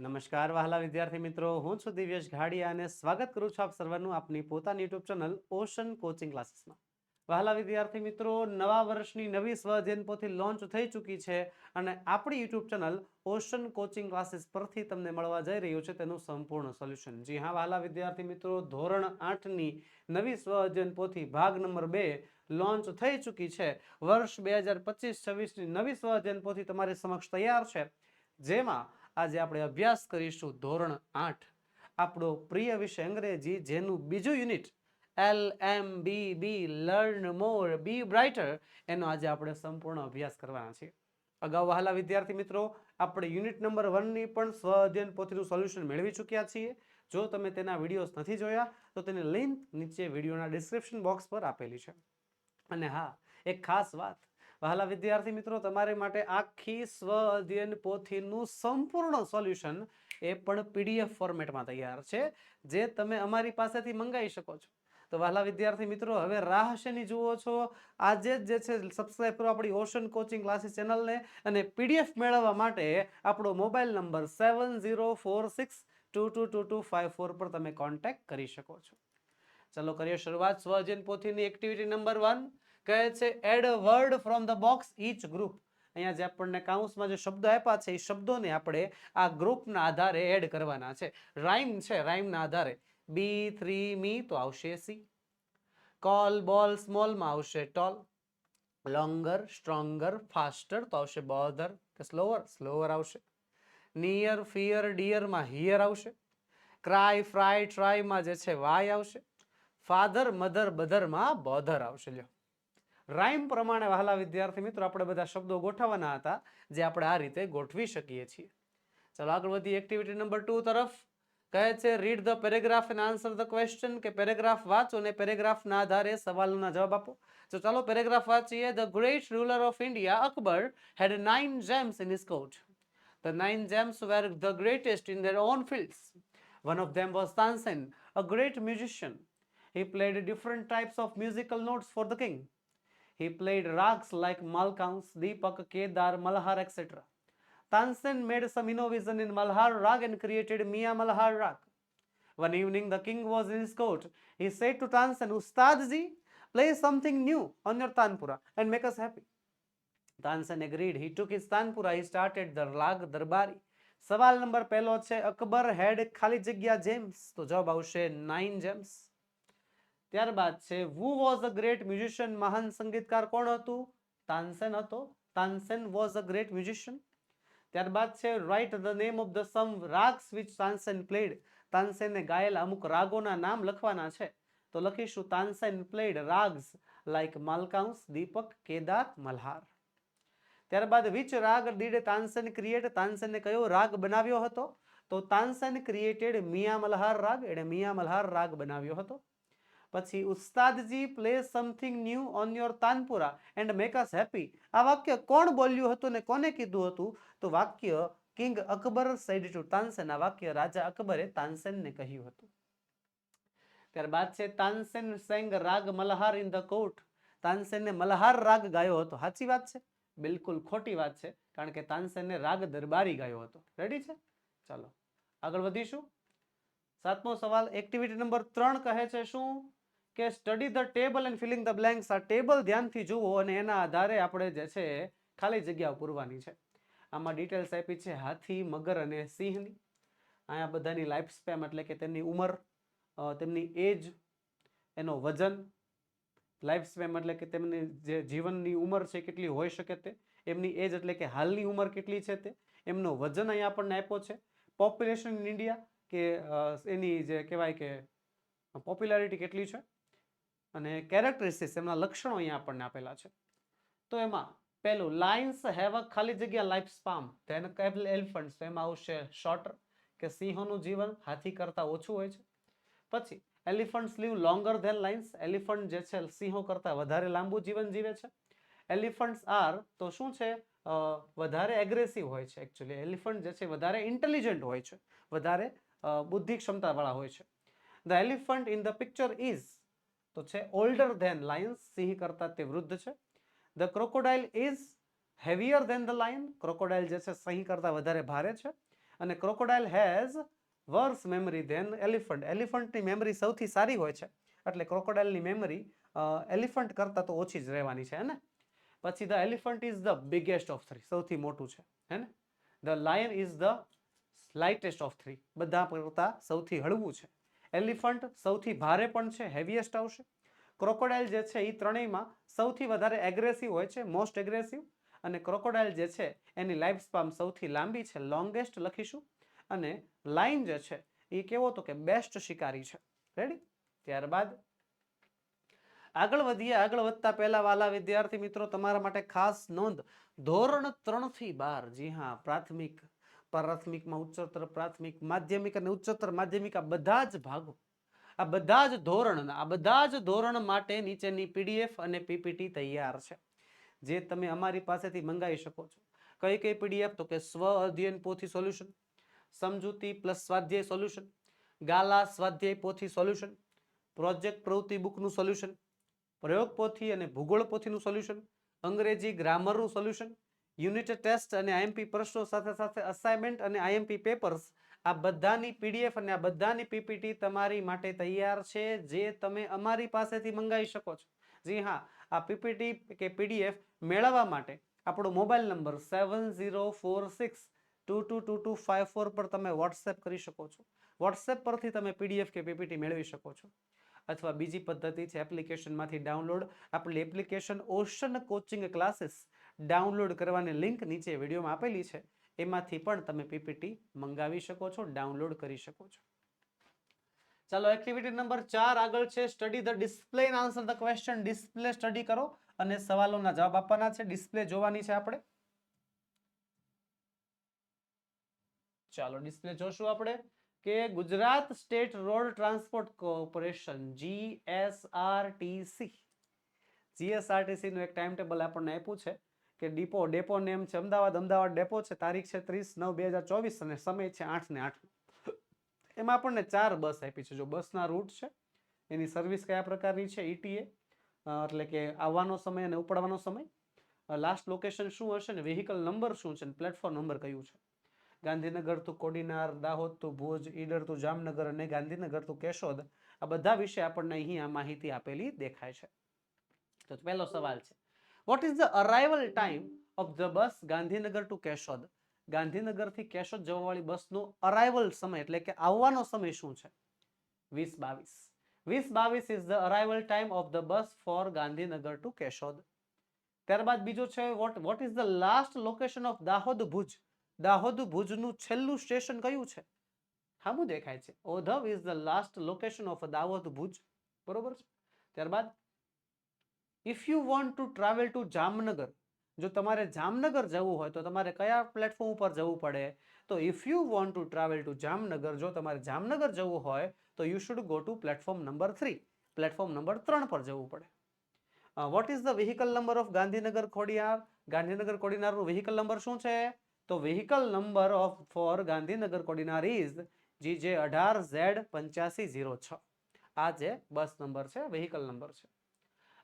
નમસ્કાર વહાલા વિદ્યાર્થી મિત્રો. હું છું દિવ્યેશ ઘાડિયા અને સ્વાગત કરું છું આપ સર્વનું આપની પોતાની યુટ્યુબ ચેનલ ઓશન કોચિંગ ક્લાસીસમાં વહાલા વિદ્યાર્થી મિત્રો, નવા વર્ષની નવી સ્વઅધ્યયન પોથી લોન્ચ થઈ ચૂકી છે અને આપણી YouTube channel ocean coaching classes પરથી તમને મળવા જઈ રહ્યું છે તેનું સંપૂર્ણ સોલ્યુશન જી હા, વહાલા વિદ્યાર્થી મિત્રો, ધોરણ આઠની નવી સ્વઅધ્યયન પોથી ભાગ નંબર બે લોન્ચ થઈ ચૂકી છે. વર્ષ બે હજાર પચીસ છવ્વીસની નવી સ્વઅધ્યયન પોથી તમારી સમક્ષ તૈયાર છે. જેમાં આજે આપણે અભ્યાસ કરીશું ધોરણ આઠ. આપણો પ્રિય વિષય અંગ્રેજી, જેનું બીજું unit L M B B, learn more, be brighter, એનો આજે આપણે સંપૂર્ણ અભ્યાસ કરવાના છીએ. અગાઉ વહાલા વિદ્યાર્થી મિત્રો, આપણે યુનિટ નંબર વનની પણ સ્વ અધ્યયન પોથીનું સોલ્યુશન મેળવી ચૂક્યા છીએ. જો તમે તેના વિડીયોઝ નથી જોયા, તો તેની લિંક નીચે વિડીયોના ડિસ્ક્રિપ્શન બોક્સ પર આપેલી છે. અને હા, એક ખાસ વાત વહાલા વિદ્યાર્થી મિત્રો, તમારી માટે આખી સ્વ અધ્યયન પોથીનું સંપૂર્ણ સોલ્યુશન એ પણ પીડીએફ ફોર્મેટમાં તૈયાર છે, જે તમે અમારી પાસેથી મંગાવી શકો છો. તો વહાલા વિદ્યાર્થી મિત્રો, હવે રાહ શેની જુઓ છો? આજે જ જે છે સબસ્ક્રાઈબ કરો આપણી ઓશન કોચિંગ ક્લાસીસ ચેનલને અને પીડીએફ મેળવવા માટે આપણો mobile number seven zero four six two two two two five four પર તમે કોન્ટેક્ટ કરી શકો છો. ચલો, કરીએ શરૂઆત. સ્વ અધ્યયન પોથીની એક્ટિવિટી નંબર વન કહે છે add word from the box each group અહીંયા જે આપણને કાઉન્સમાં જે શબ્દો આપ્યા છે, એ શબ્દોને આપણે આ ગ્રુપના આધારે એડ કરવાના છે. રાઇમ છે રાઇમના આધારે. બી થ્રી મી તો આવશે સી કોલ બોલ સ્મોલમાં આવશે ટોલ લોંગર સ્ટ્રોંગર ફાસ્ટર તો આવશે બોધર કે સ્લોવર સ્લોવર આવશે. નિયર ફિયર ડિયરમાં હિયર આવશે. ક્રાય ફ્રાય ટ્રાયમાં જે છે વાય આવશે. ફાધર મધર બધરમાં બોધર આવશે. લ્યો. રાઇમ પ્રમાણે વહાલા વિદ્યાર્થી મિત્રો, આપણે બધા શબ્દો ગોઠવવાના હતા જે આપણે આ રીતે ગોઠવી શકીએ છીએ. ચાલો આગળ વધી એક્ટિવિટી નંબર ટુ તરફ. કહે છે read the paragraph and answer the question કે પેરેગ્રાફ વાંચો અને પેરેગ્રાફના આધારે સવાલોના જવાબ આપો. તો ચાલો પેરેગ્રાફ વાંચીએ. The great ruler of India Akbar had nine gems in his court the nine gems were the greatest in their own fields one of them was Tansen a great musician He played different types of musical notes for the king. He played rags like Malkans, Deepak, Kedar, Malhar, etc. Tansen made some innovation in Malhar rag and created Mia Malhar rag. One evening, the king was in his court. He said to Tansen, Ustadji, play something new on your Tanpura and make us happy. Tansen agreed he took his tanpura he started the raga Darbari સવાલ number પહેલો છે અકબર હેડ ખાલી જગ્યા James તો જવાબ આવશે nine James ત્યારબાદ છે who was a great musician મહાન સંગીતકાર કોણ હતું? તાનસેન હતો. Tansen was a great musician ત્યારબાદ છે write the name of the some ragas which Tansen played તાનસેને ગાયેલા અમુક રાગોના નામ લખવાના છે. તો લખીશું, તાનસેન પ્લેડ રાગ્સ લાઈક માલકાંશ દીપક કેદાર મલ્હાર ત્યારબાદ વિચ રાગ ડીડ તાનસેન ક્રિએટ તાનસેને કયો રાગ બનાવ્યો હતો? તો તાનસેન ક્રિએટેડ મિયા મલ્હાર રાગ. એણે મિયા મલ્હાર રાગ બનાવ્યો હતો. પછી Ustadji play something new on your tanpura and make us happy આ વાક્ય કોણ બોલ્યું હતું ને કોને કીધું હતું? તો વાક્ય king Akbar said to Tansen આ વાક્ય રાજા અકબરે તાનસેનને કહ્યું હતું. ત્યારબાદ છે Tansen sang raga Malhar in the court તાનસેને Malhar રાગ ગાયો હતો. સાચી વાત છે? બિલકુલ ખોટી વાત છે, કારણ કે તાનસેને રાગ દરબારી ગાયો હતો. રેડી છે? ચાલો આગળ વધીશું. સાતમો સવાલ એક્ટિવિટી નંબર ત્રણ કહે છે શું? કે study the table and filling the blanks આ ટેબલ ધ્યાનથી જુઓ અને એના આધારે આપણે જે છે ખાલી જગ્યાઓ પૂરવાની છે. આમાં ડિટેલ્સ આપી છે હાથી, મગર અને સિંહની. અહીંયા બધાની લાઈફ સ્પેમ એટલે કે તેમની ઉંમર તેમની એજ એનો વજન લાઈફ સ્પેમ એટલે કે તેમની જે જીવનની ઉંમર છે કેટલી હોઈ શકે તે, એમની એજ એટલે કે હાલની ઉંમર કેટલી છે તે, એમનો વજન અહીંયા આપણને આપ્યો છે. પોપ્યુલેશન ઇન ઇન્ડિયા કે એની જે કહેવાય કે પોપ્યુલારિટી કેટલી છે? અને કેરેક્ટરિસ્ટિક્સ એમના લક્ષણો અહીંયા આપણને આપેલા છે. તો એમાં પહેલું લાયન્સ હેવ અ ખાલી જગ્યા life span than cable elephants એમાં આવશે શોર્ટર કે સિંહોનું જીવન હાથી કરતાં ઓછું હોય છે. પછી elephants live longer than lions elephant જે છે, સિંહો કરતાં વધારે લાંબુ જીવન જીવે છે. એલિફન્ટ્સ આર તો શું છે? વધારે એગ્રેસિવ હોય છે એકચ્યુઅલી એલિફન્ટ જે છે, વધારે ઇન્ટેલિજન્ટ હોય છે, વધારે બુદ્ધિ ક્ષમતાવાળા હોય છે. The elephant in the picture is તો છે ઓલ્ડર ધેન લાયન્સ સિંહ કરતાં તે વૃદ્ધ છે. The crocodile is heavier than the lion crocodile જે છે સિંહ કરતાં વધારે ભારે છે. અને crocodile has worse memory than elephant એલિફન્ટની memory સૌથી સારી હોય છે. એટલે ક્રોકોડાઇલની મેમરી એલિફન્ટ કરતાં તો ઓછી જ રહેવાની છે હે ને પછી the elephant is the biggest of three સૌથી મોટું છે હે ને the lion is the lightest of three બધા કરતાં સૌથી હળવું છે. એલિફન્ટ સૌથી ભારે પણ છે, હેવીએસ્ટ આવશે. ક્રોકોડાઇલ જે છે એ ત્રણેયમાં સૌથી વધારે એગ્રેસિવ હોય છે મોસ્ટ એગ્રેસિવ અને ક્રોકોડાઇલ જે છે, એની લાઈફ સ્પામ સૌથી લાંબી છે લોંગેસ્ટ લખીશું. અને લાઇન જે છે એ કેવો તો કે બેસ્ટ શિકારી છે. રેડી ત્યારબાદ આગળ વધીએ, આગળ વધતા પહેલા વાલા વિદ્યાર્થી મિત્રો, તમારા માટે ખાસ નોંધ. ધોરણ ત્રણથી બાર. જી હા, પ્રાથમિક પ્રાથમિકમાં ઉચ્ચતર પ્રાથમિક માધ્યમિક અને ઉચ્ચતર માધ્યમિક, આ બધા જ ભાગો, આ બધા જ ધોરણના આ બધા જ ધોરણ માટે નીચેની પીડીએફ અને પીપીટી તૈયાર છે. જે તમે અમારી પાસેથી મંગાવી શકો છો. કઈ કઈ પીડીએફ? તો કે સ્વ અધ્યયન પોથી સોલ્યુશન, સમજૂતી પ્લસ સ્વાધ્યાય સોલ્યુશન, ગાલા સ્વાધ્યાય પોથી સોલ્યુશન, પ્રોજેક્ટ પ્રવૃત્તિ બુકનું સોલ્યુશન, પ્રયોગ પોથી અને ભૂગોળ પોથીનું સોલ્યુશન, અંગ્રેજી ગ્રામરનું સોલ્યુશન યુનિટ ટેસ્ટ અને આઈએમપી પ્રશ્નો સાથે સાથે અસાઇનમેન્ટ અને આઈએમપી પેપર્સ આ બધાની પીડીએફ અને આ બધાની પીપીટી તમારી માટે તૈયાર છે, જે તમે અમારી પાસેથી મંગાવી શકો છો. જી હા, આ પીપીટી કે પીડીએફ મેળવવા માટે આપણો mobile number seven zero four six two two two two five four પર તમે વોટ્સએપ કરી શકો છો. વોટ્સએપ પરથી તમે પીડીએફ કે પીપીટી મેળવી શકો છો. અથવા બીજી પદ્ધતિ છે, એપ્લિકેશનમાંથી ડાઉનલોડ. આપણી application ocean coaching classes download કરવાની લિંક નીચે વિડીયોમાં આપેલી છે. એમાંથી પણ તમે પીપીટી મંગાવી શકો છો, ડાઉનલોડ કરી શકો છો. ચાલો એક્ટિવિટી નંબર ચાર આગળ છે. Study the display answer the question display study કરો અને સવાલોના જવાબ આપવાના છે. ડિસ્પ્લે જોવાની છે આપણે. ચાલો ડિસ્પ્લે જોશું આપણે કે Gujarat state road transport corporation GSRTC GSRTC નું એક ટાઈમ ટેબલ આપણને આપ્યું છે. કે ડીપો, ડેપો નેમ છે. અમદાવાદ અમદાવાદ ડેપો છે. તારીખ છે ત્રીસ નવ બે હજાર ચોવીસ અને સમય છે આઠ ને આઠ. એમાં આપણને ચાર બસ આપી છે. જો બસના રૂટ છે, એની સર્વિસ કયા પ્રકારની છે? ઈટીએ એટલે કે આવવાનો સમય અને ઉપડવાનો સમય. લાસ્ટ લોકેશન શું હશે ને? વેહિકલ નંબર શું છે? ને પ્લેટફોર્મ નંબર કયું છે? ગાંધીનગર ટુ કોડીનાર, દાહોદ તું ભુજ, ઈડર તું જામનગર અને ગાંધીનગર ટુ કેશોદ. આ બધા વિશે આપણને અહીં આ માહિતી આપેલી દેખાય છે. તો પહેલો સવાલ છે. What is the arrival time of the bus Gandhinagar to Keshod? ગાંધીનગરથી કેશોદ જવાવાળી બસનો અરાઇવલ સમય એટલે કે આવવાનો સમય શું છે? વીસ બાવીસ. વીસ બાવીસ is the arrival time of the bus for Gandhinagar to Keshod. ત્યારબાદ બીજો છે what what is the last location of Dahod Bhuj? Dahod ભુજનું છેલ્લું સ્ટેશન કયું છે? હામું દેખાય છે. Odhav is the last location of Dahod Bhuj. બરોબર છે? ત્યારબાદ if you want to travel to Jamnagar જો તમારે જામનગર જવું હોય, તો તમારે કયા પ્લેટફોર્મ ઉપર જવું પડે? તો if you want to travel to Jamnagar, જો તમારે જામનગર જવું હોય, તો you should go to platform number three platform number ત્રણ પર જવું પડે. What is the vehicle number of Gandhinagar Khodiyar? Gandhinagar ખોડિયારનું vehicle number શું છે? તો vehicle number of for Gandhinagar Kodinar is G J અઢાર ઝેડ પંચ્યાસી ઝીરો છ. આ જે બસ નંબર છે વ્હીકલ નંબર છે.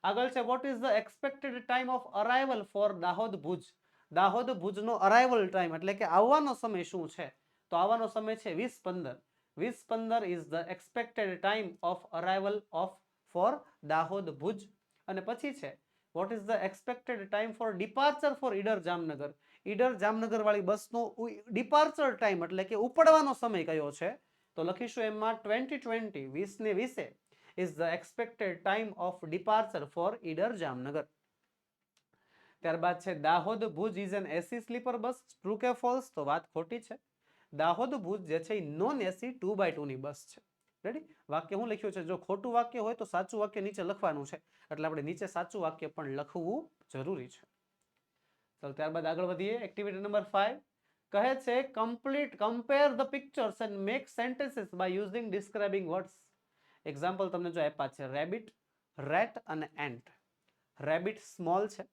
આગળ છે what is the expected time of arrival for Dahod Bhuj? Dahod ભુજનો arrival time એટલે કે આવવાનો સમય શું છે? તો આવવાનો સમય છે વીસ પંદર. વીસ પંદર is the expected time of arrival of for Dahod Bhuj. અને પછી છે what is the expected time for departure for Idar Jamnagar? Idar Jamnagar વાળી બસનો ડિપાર્ચર ટાઈમ એટલે કે ઉપડવાનો સમય કયો છે? તો લખીશું એમાં ટ્વેન્ટી ટ્વેન્ટી વીસ ને વીસે. Is the expected time of departure for Idar Jamnagar ત્યારબાદ છે, Dahod Bhuj is an AC sleeper bus true કે ફોલ્સ તો વાત ખોટી છે. દાહોદ ભુજ જે છે, એ non AC two by two ની બસ છે. રેડી વાક્ય હું લખ્યું છે? જો ખોટું વાક્ય હોય તો સાચું વાક્ય નીચે લખવાનું છે. એટલે આપણે નીચે સાચું વાક્ય પણ લખવું જરૂરી છે. ચાલો, ત્યારબાદ આગળ વધીએ. એક્ટિવિટી નંબર ફાઈવ કહે છે complete compare the pictures and make sentences by using describing words example તમને જો આપ્યા છે રેબિટ રેટ અને એન્ટ રેબિટ સ્મોલ છે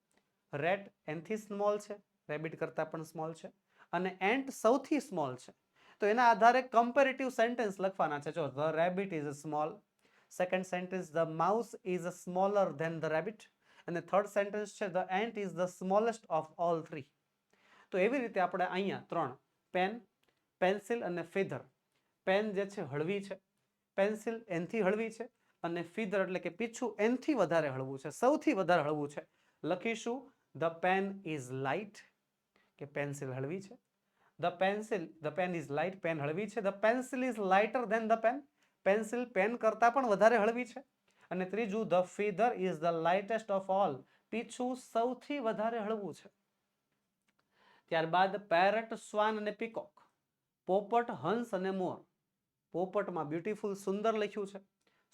રેટ એનથી સ્મોલ છે રેબિટ કરતાં પણ સ્મોલ છે અને એન્ટ સૌથી સ્મોલ છે. તો એના આધારે કમ્પેરેટિવ સેન્ટેન્સ લખવાના છે. જો the rabbit is small second sentence the mouse is smaller than the rabbit અને થર્ડ સેન્ટેન્સ છે the ant is the smallest of all three તો એવી રીતે આપણે અહીંયા ત્રણ પેન પેન્સિલ અને ફેધર પેન જે છે, હળવી છે. પેન્સિલ એનથી હળવી છે અને ફિધર એટલે કે પીછું એનથી વધારે હળવું છે, સૌથી વધારે હળવું છે. લખીશું ધ પેન ઇઝ લાઇટ કે પેન્સિલ હળવી છે. The pencil the pen is light pen હળવી છે. The pencil is lighter than the pen pencil pen કરતાં પણ વધારે હળવી છે. અને ત્રીજું the feather is the lightest of all પીછું સૌથી વધારે હળવું છે. ત્યારબાદ પેરટ સ્વાન અને પીકોક પોપટ હંસ અને મોર પોપટમાં બ્યુટીફુલ સુંદર લખ્યું છે.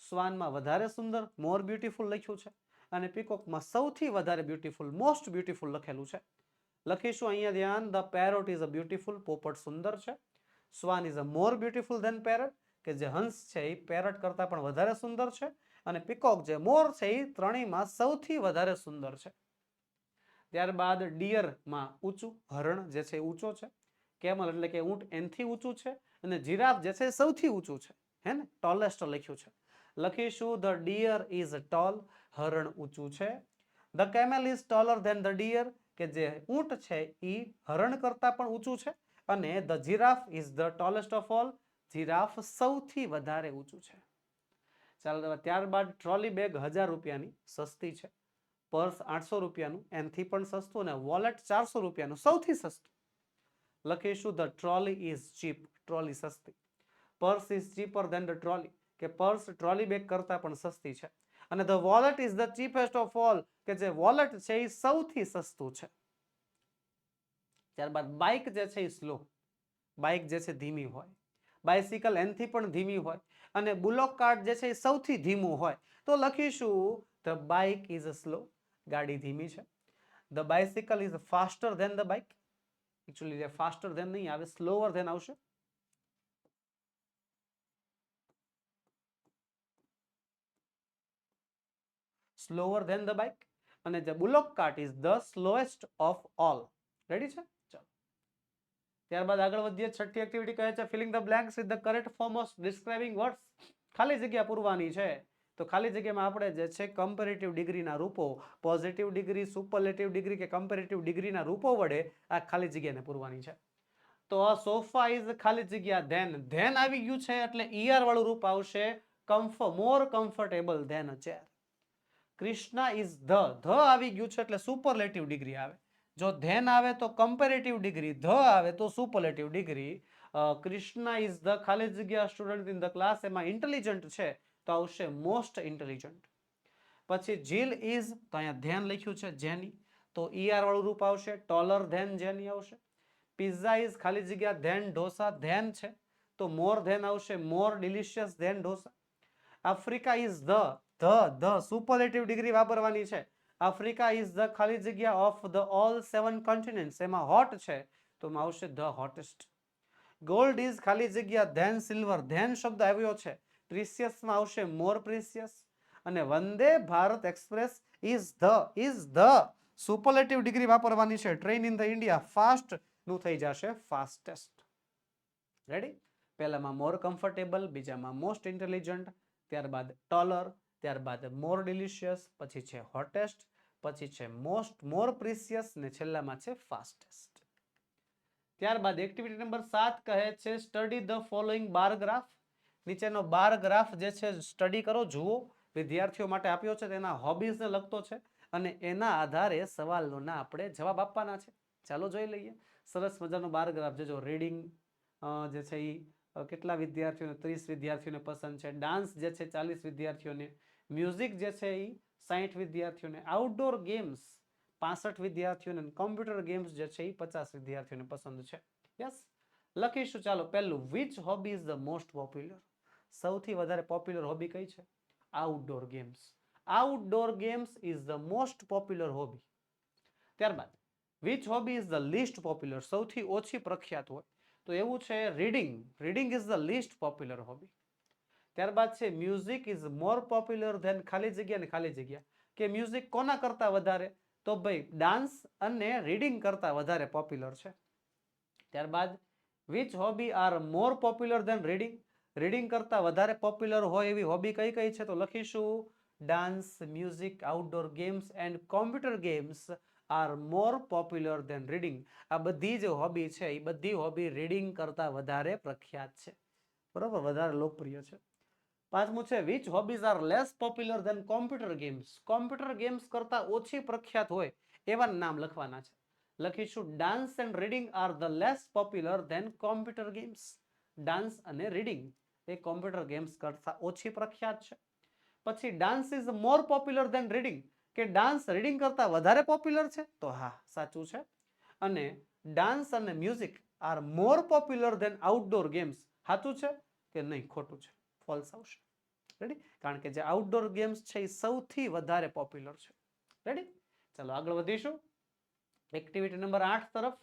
શ્વાનમાં વધારે સુંદર, મોર બ્યુટીફુલ લખ્યું છે. અને પીકોકમાં સૌથી વધારે બ્યુટીફુલ, મોસ્ટ બ્યુટીફુલ લખેલું છે. લખીશું અહીંયા ધ્યાન, the parrot is a beautiful પોપટ સુંદર છે. Swan is a more beautiful than parrot, કે જે હંસ છે એ પેરટ કરતાં પણ વધારે સુંદર છે. અને પીકોક જે મોર છે એ ત્રણેયમાં સૌથી વધારે સુંદર છે. ત્યારબાદ ડિયરમાં ઊંચું હરણ જે છે એ ઊંચો છે. કેમલ એટલે કે ઊંટ એનથી ઊંચું છે. અને જીરાફ જે છે સૌથી ઊંચું છે, હે ને? ટોલેસ્ટ લખ્યું છે. લખીશું ધ ડિયર ઇઝ ટોલ હરણ ઊંચું છે. The camel is taller than the deer કે જે ઊંટ છે એ હરણ કરતાં પણ ઊંચું છે. અને the giraffe is the tallest of all giraffe સૌથી વધારે ઊંચું છે. ચાલો ત્યારબાદ ટ્રોલી બેગ હજાર રૂપિયાની સસ્તી છે. પર્સ આઠસો રૂપિયાનું, એનથી પણ સસ્તું અને વોલેટ ચારસો રૂપિયાનું સૌથી સસ્તું. લખીશું the trolley is cheap trolley સસ્તી. Purse is cheaper than the trolley કે પર્સ ટ્રોલી બેગ કરતાં પણ સસ્તી છે. અને the wallet is the cheapest of all કે જે વોલેટ છે એ સૌથી સસ્તું છે. ત્યારબાદ બાઇક જે છે એ સ્લો બાઇક જે છે ધીમી હોય. બાઇસિકલ એનથી પણ ધીમી હોય. અને બુલોક કાર્ટ જે છે એ સૌથી ધીમું હોય. તો લખીશું ધ બાઇક ઇઝ સ્લો ગાડી ધીમી છે. The bicycle is faster than the bike actually faster than નહીં, આવે સ્લોવર ધેન આવશે. સ્લોવર ધેન ધ બાઇક અને જે bullock cart is the slowest of all ready છે? ચાલો. ત્યારબાદ આગળ વધીએ. છઠ્ઠી એક્ટિવિટી કહે છે filling the blanks with the correct form of describing words ખાલી જગ્યા પૂરવાની છે. તો ખાલી જગ્યામાં આપણે જે છે કમ્પેરેટિવ ડિગ્રીના રૂપો પોઝિટિવ ડિગ્રી સુપરલેટિવ ડિગ્રી કે કમ્પેરેટિવ ડિગ્રીના રૂપો વડે આ ખાલી જગ્યાને પૂરવાની છે. તો આ સોફા ઇઝ ખાલી જગ્યા ધેન ધેન આવી ગયું છે એટલે ઈઆર વાળું રૂપ આવશે comf more comfortable than chair Krishna is the the આવી ગયું છે એટલે સુપરલેટિવ ડિગ્રી આવે. જો ધેન આવે તો કમ્પેરેટિવ ડિગ્રી ધ આવે તો superlative degree Krishna is the ખાલી જગ્યા સ્ટુડન્ટ ઇન ધ ક્લાસ એમાં ઇન્ટેલિજન્ટ છે. તો આવશે મોસ્ટ ઇન્ટેલિજન્ટ પછી જીલ ઇઝ, તો અહીંયા ધ્યાન લખ્યું છે, જેની. તો ઈઆર વાળું રૂપ આવશે ટોલર ધેન જેની આવશે. પિઝા ઇઝ ખાલી જગ્યા ધેન ઢોસા ધેન છે. તો મોર ધેન આવશે more delicious than dosa. Africa is the the the superlative degree વાપરવાની છે. આફ્રિકા ઇઝ ધ ખાલી જગ્યા of the all seven continents એમાં હોટ છે, તો આવશે ધ હોટેસ્ટ ગોલ્ડ ઇઝ ખાલી જગ્યા ધેન સિલ્વર ધેન શબ્દ આવ્યો છે. પ્રિસિયસમાં આવશે મોર પ્રિસિયસ અને Vande Bharat express is the is the. Superlative degree વાપરવાની છે. ટ્રેન ઇન ધ ઇન્ડિયા ફાસ્ટનું થઈ જશે ફાસ્ટેસ્ટ રેડી પહેલામાં મોર કમ્ફર્ટેબલ બીજામાં મોસ્ટ ઇન્ટેલિજન્ટ ત્યારબાદ ટોલર ત્યારબાદ મોર ડિલિશિયસ પછી છે હોટેસ્ટ પછી છે મોસ્ટ મોર પ્રિસિયસ ને છેલ્લામાં છે ફાસ્ટેસ્ટ ત્યારબાદ એક્ટિવિટી નંબર સાત કહે છે study the following bar graph નીચેનો બાર ગ્રાફ જે છે, સ્ટડી કરો, જુઓ. વિદ્યાર્થીઓ માટે આપ્યો છે, તેના હોબીઝને લગતો છે અને એના આધારે સવાલોના આપણે જવાબ આપવાના છે. ચાલો જોઈ લઈએ. સરસ મજાનો બાર ગ્રાફ જો રીડિંગ જે છે એ કેટલા વિદ્યાર્થીઓને, ત્રીસ વિદ્યાર્થીઓને પસંદ છે. ડાન્સ જે છે, ચાલીસ વિદ્યાર્થીઓને. મ્યુઝિક જે છે એ સાહીઠ વિદ્યાર્થીઓને. આઉટડોર ગેમ્સ, પાસઠ વિદ્યાર્થીઓને કોમ્પ્યુટર ગેમ્સ જે છે એ પચાસ વિદ્યાર્થીઓને પસંદ છે. યસ? લખીશું. ચાલો, પહેલું which hobby is the most popular સૌથી વધારે પોપ્યુલર હોબી કઈ છે? Outdoor games outdoor games is the most popular hobby ત્યારબાદ which hobby is the least popular સૌથી ઓછી પ્રખ્યાત હોય. તો એવું છે reading reading is the least popular hobby ત્યારબાદ છે music is more popular than ખાલી જગ્યા ને ખાલી જગ્યા. કે મ્યુઝિક કોના કરતા વધારે? તો ભાઈ ડાન્સ અને રીડિંગ કરતા વધારે પોપ્યુલર છે. ત્યારબાદ which hobby are more popular than reading reading કરતા વધારે પોપ્યુલર હોય એવી હોબી કઈ કઈ છે? તો લખીશું. Dance music outdoor games and computer games are more popular than reading આ બધી જે હોબી છે. એ બધી હોબી રીડિંગ કરતા વધારે પ્રખ્યાત છે. બરાબર? વધારે લોકપ્રિય છે. પાંચમું છે which hobbies are less popular than computer games computer games કરતાં ઓછી પ્રખ્યાત હોય એવા નામ લખવાના છે. લખીશું. Dance and reading are the less popular than computer games dance અને રીડિંગ એ કોમ્પ્યુટર ગેમ્સ કરતાં ઓછી પ્રખ્યાત છે. પછી dance is more popular than reading. કે ડાન્સ રીડિંગ કરતાં વધારે પોપ્યુલર છે? તો હા, સાચું છે. અને ડાન્સ અને music are more popular than outdoor games. સાચું છે કે નહીં? ખોટું છે. ફોલ્સ આવશે. રેડી કારણ કે જે આઉટડોર ગેમ્સ છે એ સૌથી વધારે પોપ્યુલર છે. રેડી ચાલો આગળ વધીશું. એક્ટિવિટી નંબર આઠ તરફ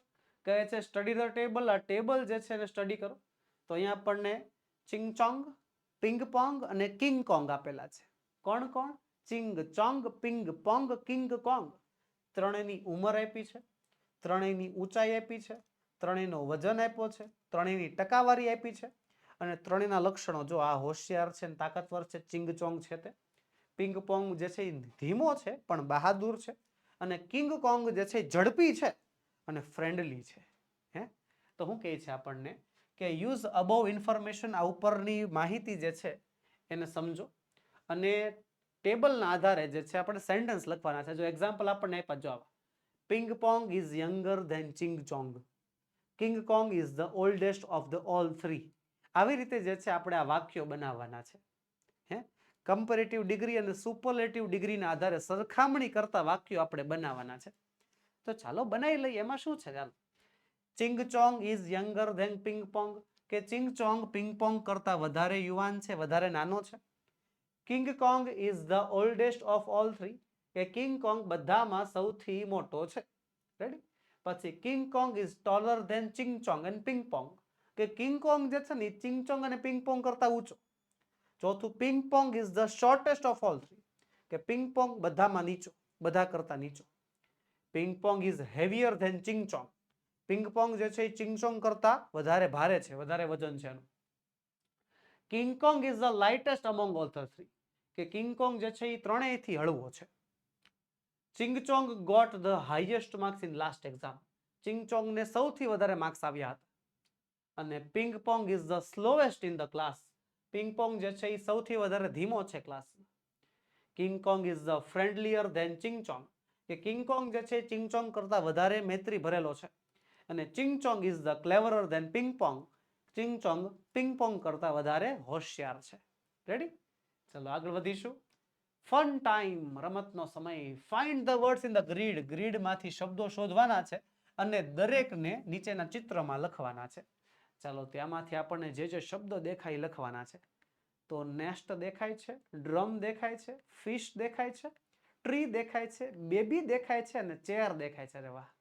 કહે છે સ્ટડી ધ ટેબલ આ ટેબલ જે છે એને સ્ટડી કરો. તો અહીંયા આપણને ચિંગચોંગ પિંગ પોંગ અને કિંગ કોંગ આપેલા છે. કોણ કોણ? Ching Chong Ping Pong King Kong ત્રણેયની ઉંમર આપી છે. ત્રણેયની ઊંચાઈ આપી છે. ત્રણેયનો વજન આપ્યો છે. ત્રણેયની ટકાવારી આપી છે. અને ત્રણેયના લક્ષણો, જો આ હોશિયાર છે ને તાકાતવર છે ચિંગ ચોંગ છે તે. પિંગ પોંગ જે છે એ ધીમો છે, પણ બહાદુર છે. અને કિંગ કોંગ જે છે ઝડપી છે અને ફ્રેન્ડલી છે. હે? તો શું કહે છે આપણને કે યુઝ અબોવ ઇન્ફોર્મેશન આ ઉપરની માહિતી જે છે એને સમજો. અને ટેબલના આધારે જે છે આપણે સેન્ટેન્સ લખવાના છે. જો એક્ઝામ્પલ આપણને આપ્યા, જો Ping Pong is younger than Ching Chong King Kong is the oldest of the all three આવી રીતે જે છે આપણે આ વાક્યો બનાવવાના છે. હે? કમ્પેરેટિવ ડિગ્રી અને સુપરલેટિવ ડિગ્રીના આધારે સરખામણી કરતા વાક્યો આપણે બનાવવાના છે. તો ચાલો બનાવી લઈએ. એમાં શું છે? ચાલો. Ching Chong is younger than Ping Pong કે ચિંગ ચોંગ પિંગ પોંગ કરતા વધારે યુવાન છે, વધારે નાનો છે. King Kong is the oldest of all three કે કિંગ કોંગ બધામાં સૌથી મોટો છે. રેડી પછી King Kong is taller than Ching Chong and Ping Pong કે કિંગ કોંગ જે છે ને ચિંગ ચોંગ અને પિંગ પોંગ કરતા ઊંચો. ચોથું Ping Pong is the shortest of all three કે પિંગ પોંગ બધામાં નીચો, બધા કરતા નીચો. Ping Pong is heavier than Ching Chong Ping Pong જે છે એ ચિંગચોંગ કરતા વધારે ભારે છે, વધારે વજન છે એનું. King Kong is the lightest among all the three કે કિંગકોંગ જે છે એ ત્રણેયથી હળવો છે. Ching Chong got the highest marks in last exam ચિંગચોંગને સૌથી વધારે માર્ક્સ આવ્યા હતા. અને Ping Pong is the slowest in the class Ping Pong જે છે એ સૌથી વધારે ધીમો છે ક્લાસમાં King Kong is the friendlier than Ching Chong. કે કિંગકોંગ જે છે ચિંગચોંગ કરતા વધારે મૈત્રી ભરેલો છે. અને Ching Chong is the cleverer than Ping Pong. Ching Chong Ping Pong કરતા વધારે હોશિયાર છે. રેડી ચલો આગળ વધીશું. ફન ટાઈમ રમતનો સમય. Find the words in the grid ગ્રીડમાંથી શબ્દો શોધવાના છે અને દરેકને નીચેના ચિત્રમાં લખવાના છે. ચાલો ત્યાંમાંથી આપણને જે જે શબ્દો દેખાય લખવાના છે. તો નેસ્ટ દેખાય છે ડ્રમ દેખાય છે ફિશ દેખાય છે ટ્રી દેખાય છે બેબી દેખાય છે અને ચેર દેખાય છે. અરે વાહ.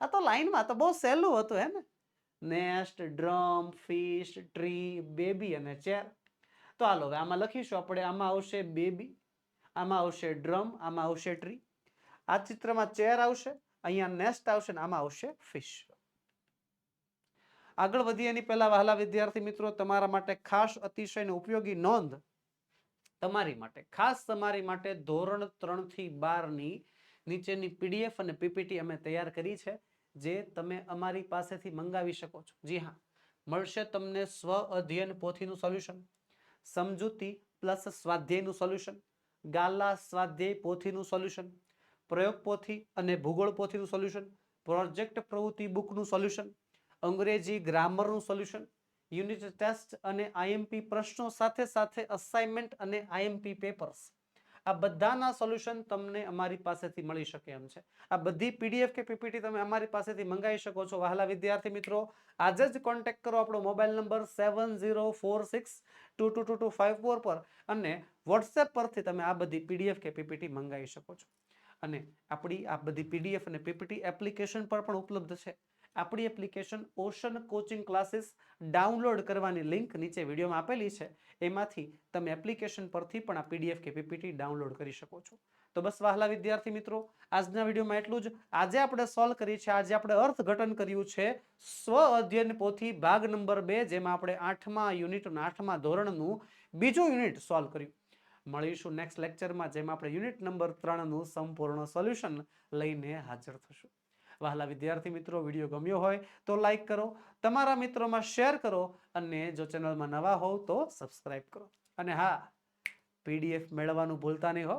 આ તો લાઈનમાં તો બહુ સહેલું હતું હે ને nest, drum fish tree, baby અને ચેર. તો હાલો, હવે આમાં લખીશું આપણે. આમાં આવશે બેબી, આમાં આવશે ડ્રમ, આમાં આવશે ટ્રી. આ ચિત્રમાં ચેર આવશે, અહીંયા નેસ્ટ આવશે ને આમાં આવશે ફિશ. આગળ વધીએ એની પહેલા વહાલા વિદ્યાર્થી મિત્રો, તમારા માટે ખાસ અતિશયને ઉપયોગી નોંધ. તમારી માટે, ખાસ તમારી માટે ધોરણ ત્રણથી બારની નીચેની પીડીએફ અને પીપીટી અમે તૈયાર કરી છે, જે તમે અમારી પાસેથી મંગાવી શકો છો. જી હા, મળશે તમને સ્વ અધ્યયન પોથીનું સોલ્યુશન, સમજૂતી પ્લસ સ્વાધ્યાયનું સોલ્યુશન, ગાલા સ્વાધ્યાય પોથીનું સોલ્યુશન, પ્રયોગ પોથી અને ભૂગોળ પોથીનું સોલ્યુશન, પ્રોજેક્ટ પ્રવૃત્તિ બુકનું સોલ્યુશન, અંગ્રેજી ગ્રામરનું સોલ્યુશન, યુનિટ ટેસ્ટ અને આઈએમપી પ્રશ્નો સાથે સાથે અસાઇનમેન્ટ અને આઈએમપી પેપર્સ આ બધાના સોલ્યુશન તમને અમારી પાસેથી મળી શકે એમ છે. આ બધી પીડીએફ કે પીપીટી તમે અમારી પાસેથી મંગાવી શકો છો. વહાલા વિદ્યાર્થી મિત્રો, આજે જ કોન્ટેક્ટ કરો આપણો mobile number seven zero four six two two two two five four પર અને વોટ્સએપ પરથી તમે આ બધી પીડીએફ કે પીપીટી મંગાવી શકો છો. અને આપણી આ બધી પીડીએફ અને પીપીટી એપ્લિકેશન પર પણ ઉપલબ્ધ છે. આપણી application Ocean coaching classes download કરવાની લિંક નીચે વિડીયોમાં આપેલી છે. એમાંથી તમે એપ્લિકેશન પરથી પણ આ પીડીએફ કે પીપીટી ડાઉનલોડ કરી શકો છો. તો બસ વહાલા વિદ્યાર્થી મિત્રો, આજના વિડીયોમાં એટલું જ. આજે આપણે સોલ્વ કરી છે, આજે આપણે અર્થઘટન કર્યું છે સ્વ અધ્યયન પોથી ભાગ નંબર બે, જેમાં આપણે આઠમા યુનિટ આઠમા ધોરણનું બીજું યુનિટ સોલ્વ કર્યું. મળીશું નેક્સ્ટ લેક્ચરમાં જેમાં આપણે યુનિટ નંબર ત્રણનું સંપૂર્ણ સોલ્યુશન લઈને હાજર થશું. વહાલા વિદ્યાર્થી મિત્રો, વીડિયો ગમ્યો હોય તો લાઈક કરો, તમારા મિત્રોમાં શેર કરો અને જો ચેનલમાં નવા હોવ તો સબસ્ક્રાઈબ કરો. અને હા, પીડીએફ મેળવવાનું ભૂલતા નહીં હો.